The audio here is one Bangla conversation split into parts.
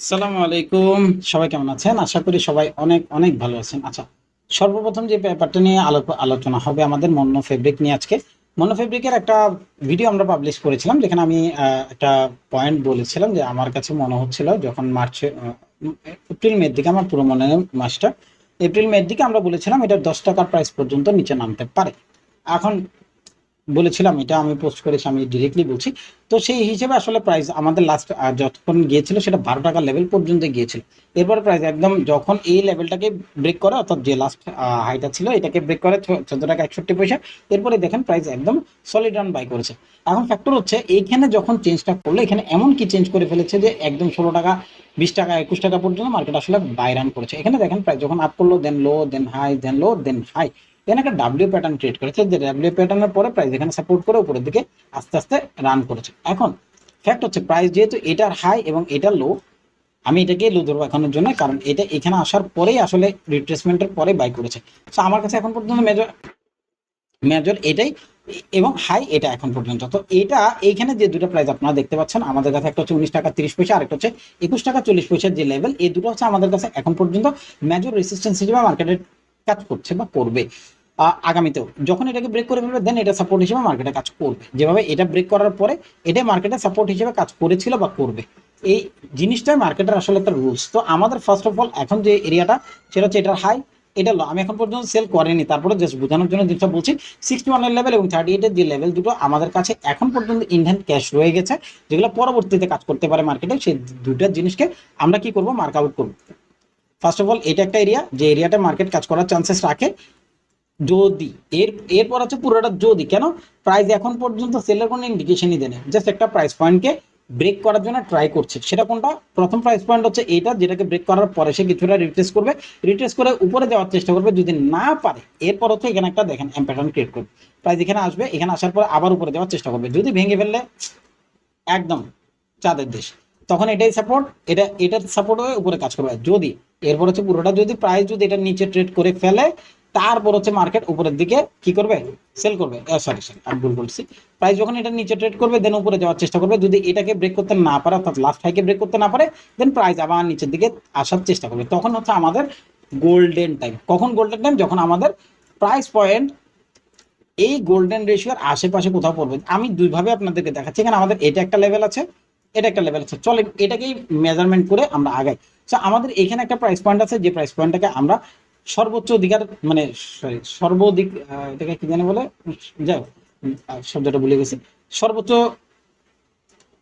আসসালামু আলাইকুম। সবাই কেমন আছেন? আশা করি সবাই অনেক অনেক ভালো আছেন। আচ্ছা সর্বপ্রথম যে ব্যাপারটা নিয়ে আলো- আলোচনা হবে আমাদের মন্য ফেব্রিক নিয়ে আজকে। মন্য ফেব্রিকের একটা ভিডিও আমরা পাবলিশ করেছিলাম, যেখানে আমি একটা পয়েন্ট বলেছিলাম যে আমার কাছে মনে হচ্ছিল যখন মার্চে এপ্রিল মের দিকে আমার পুরো মনে মাসটা এপ্রিল মের দিকে আমরা বলেছিলাম এটা দশ টাকার প্রাইস পর্যন্ত নিচে নামতে পারে। এখন বলেছিলাম, এটা আমি পোস্ট করেছি, আমি ডিরেক্টলি বলছি। তো সেই হিসেবে আসলে প্রাইস আমাদের লাস্ট যতক্ষণ গিয়েছিল সেটা বারো টাকার লেভেল পর্যন্ত গিয়েছিল। এরপর প্রাইস একদম যখন এই লেভেলটাকে ব্রেক করে, অর্থাৎ যে লাস্ট হাইটা ছিল, এটাকে ব্রেক করে চোদ্দ টাকা একষট্টি পয়সা, এরপরে দেখেন প্রাইস একদম সলিড রান বাই করেছে। এখন ফ্যাক্টর হচ্ছে, এইখানে যখন চেঞ্জটা করল, এখানে এমন কি চেঞ্জ করে ফেলেছে যে একদম ষোলো টাকা, বিশ টাকা, একুশ টাকা পর্যন্ত মার্কেট আসলে বাই রান করেছে। এখানে দেখেন প্রাইস যখন আপ করল দেন লো দেন হাই দেন লো দেন হাই দেন একটা ডাব্লিউ প্যাটার্ন ক্রিয়েট করেছে, যে ডাব্লিউ প্যাটার্নের পরে প্রাইস এখানে সাপোর্ট করে উপরের দিকে আস্তে আস্তে রান করেছে। এখন ফ্যাক্ট হচ্ছে প্রাইস যেহেতু এটার হাই এবং এটা লো আমি এটাকে লো ধরবো এখনের জন্য, কারণ এটা এখানে আসার পরেই আসলে রিট্রেসমেন্টের পরে বাই করেছে। তো আমার কাছে এখন পর্যন্ত মেজর মেজর এটাই, এবং হাই এটা এখন পর্যন্ত। তো এটা, এইখানে যে দুটো প্রাইস আপনারা দেখতে পাচ্ছেন, আমাদের কাছে একটা হচ্ছে উনিশ টাকা তিরিশ পয়সা, আরেকটা হচ্ছে একুশ টাকা চল্লিশ পয়সার যে লেভেল এই দুটো হচ্ছে আমাদের কাছে এখন পর্যন্ত মেজর রেসিস্টেন্স হিসেবে মার্কেটে কাজ করছে বা করবে। আগামীতেও। যখন এটাকে ব্রেক করে ফেলবে দেন এটা সাপোর্ট হিসেবে মার্কেটে কাজ করবে। যেভাবে এটা ব্রেক করার পরে এটা মার্কেটে সাপোর্ট হিসেবে কাজ করেছিল বা করবে। এই জিনিসটাই মার্কেটের আসলে একটা রুলস তো আমাদের ফার্স্ট অফ অল এখন যে এরিয়াটা সেটা হচ্ছে এটার হাই এটা লো আমি এখন পর্যন্ত সেল করিনি। তারপরে জাস্ট বোঝানোর জন্য যেটা বলছি সিক্সটি ওয়ানের লেভেল এবং থার্টি এইটের যে লেভেল দুটো আমাদের কাছে এখন পর্যন্ত ইন্ডিয়ান ক্যাশ রয়ে গেছে, যেগুলো পরবর্তীতে কাজ করতে পারে মার্কেটে সেই দুটার জিনিসকে আমরা কি করব? মার্ক আউট করব। ফার্স্ট অফ অল এটা একটা এরিয়া যে এরিয়াটা মার্কেট কাজ করার চান্সেস রাখে যদি। এর, এরপর আছে পুরোটা যদি। কেন? প্রাইস এখন পর্যন্ত সেলের কোনো ইন্ডিকেশনই দেয় না জাস্ট একটা প্রাইস পয়েন্টকে ব্রেক করার জন্য ট্রাই করছে। সেটা কোনটা? প্রথম প্রাইস পয়েন্ট হচ্ছে এইটা যেটাকে ব্রেক করার পরে সে কিছুটা রিট্রেস করবে। রিট্রেস করে উপরে যাওয়ার চেষ্টা করবে। যদি না পারে, এরপর হচ্ছে এখানে একটা দেখেন প্যাটার্ন ক্রিয়েট করবে। প্রাইস এখানে আসবে, এখানে আসার পর আবার উপরে যাওয়ার চেষ্টা করবে। যদি ভেঙে ফেললে, একদম চাঁদের দেশ। তখন এটাই সাপোর্ট এটা, এটার সাপোর্ট হয়ে উপরে কাজ করবে। যদি এরপর হচ্ছে পুরোটা যদি প্রাইস যদি এটা নিচে ট্রেড করে ফেলে, তারপর হচ্ছে মার্কেট উপরের দিকে কি করবে? সেল করবে। সরি সরি আমি ভুল বলছি। প্রাইস যখন এটা নিচে ট্রেড করবে দেন উপরে যাওয়ার চেষ্টা করবে। যদি এটাকে ব্রেক করতে না পারে, অর্থাৎ লাস্ট হাইকে ব্রেক করতে না পারে দেন প্রাইস আবার নিচের দিকে আসার চেষ্টা করবে। তখন হচ্ছে আমাদের গোল্ডেন টাইম কখন গোল্ডেন টাইম যখন আমাদের প্রাইস পয়েন্ট এই গোল্ডেন রেশিওর আশেপাশে কোথাও পড়বে। আমি দুইভাবে আপনাদেরকে দেখাচ্ছি। এখানে আমাদের এটা একটা লেভেল আছে, এটা একটা লেভেল আছে। চলেন, এটাকেই মেজারমেন্ট করে আমরা আগাই। তো আমাদের এখানে একটা প্রাইস পয়েন্ট আছে, যে প্রাইস পয়েন্টটাকে আমরা সর্বোচ্চ অধিকার মানে সরি সর্বাধিক এটাকে কি জানে বলে? যাই হোক শব্দটা ভুলে গেছি। সর্বোচ্চ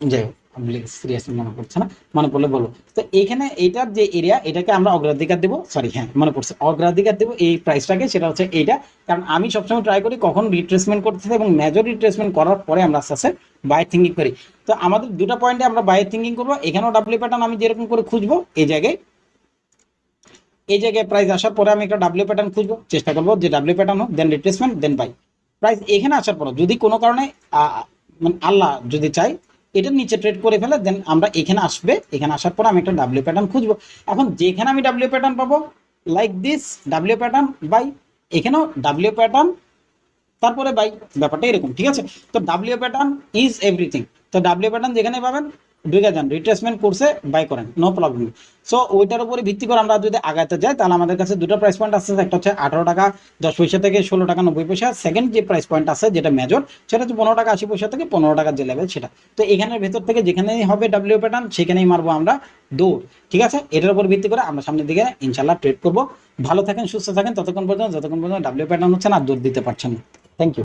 যাই হোক সিরিয়াসলি মনে পড়ছে না মনে পড়লে বলো। তো এখানে এইটার যে এরিয়া এটাকে আমরা অগ্রাধিকার দেবো। সরি হ্যাঁ মনে পড়ছে। অগ্রাধিকার দেবো এই প্রাইসটাকে সেটা হচ্ছে এইটা। কারণ আমি সবসময় ট্রাই করি কখন রিট্রেসমেন্ট করতে এবং মেজর রিট্রেসমেন্ট করার পরে আমরা আস্তে আস্তে বাই থিঙ্কিং করি। তো আমাদের দুটো পয়েন্টে আমরা বাই থিঙ্কিং করব। এখানেও ডাব্লিউ প্যাটার্ন আমি যেরকম করে খুঁজবো এই জায়গায়। এই জায়গায় প্রাইস আসার পরে আমি একটা ডাব্লিউ প্যাটার্ন খুঁজবো। চেষ্টা করব যে ডাব্লিউ প্যাটার্ন হোক then replacement then buy price এখানে আসার পর যদি কোনো কারণে মানে আল্লাহ যদি চাই এটার নিচে ট্রেড করে ফেলে দেন আমরা এখানে আসবে, এখানে আসার পর আমি একটা ডাব্লিউ প্যাটার্ন খুঁজবো। এখন যেখানে আমি ডাব্লিউ প্যাটার্ন পাবো like this W pattern buy এখানেও ডাব্লিউ প্যাটার্ন তারপরে বাই ব্যাপারটা এরকম, ঠিক আছে? তো ডাব্লিউ প্যাটার্ন ইজ এভরিথিং তো ডাব্লিউ প্যাটার্ন যেখানে পাবেন ঢুকে যান রিট্রেসমেন্ট কোর্সে বাই করেন নো প্রবলেম সো ওইটার উপরে ভিত্তি করে আমরা যদি আগাতে যাই, তাহলে আমাদের কাছে দুটো প্রাইস পয়েন্ট আছে, একটা হচ্ছে আঠারো টাকা দশ পয়সা থেকে ষোলো টাকা নব্বই পয়সা। সেকেন্ড যে প্রাইস পয়েন্ট আছে, যেটা মেজর সেটা হচ্ছে পনেরো টাকা আশি পয়সা থেকে পনেরো টাকার যে লেভেল সেটা। তো এখানের ভেতর থেকে যেখানেই হবে ডাব্লিউ প্যাটার্ন সেখানেই মারবো আমরা দৌড়, ঠিক আছে? এটার উপর ভিত্তি করে আমরা সামনের দিকে ইনশাল্লাহ ট্রেড করব। ভালো থাকেন, সুস্থ থাকেন, ততক্ষণ পর্যন্ত, যতক্ষণ পর্যন্ত ডাব্লিউ প্যাটার্ন হচ্ছে না দৌড় দিতে পারছেন থ্যাংক ইউ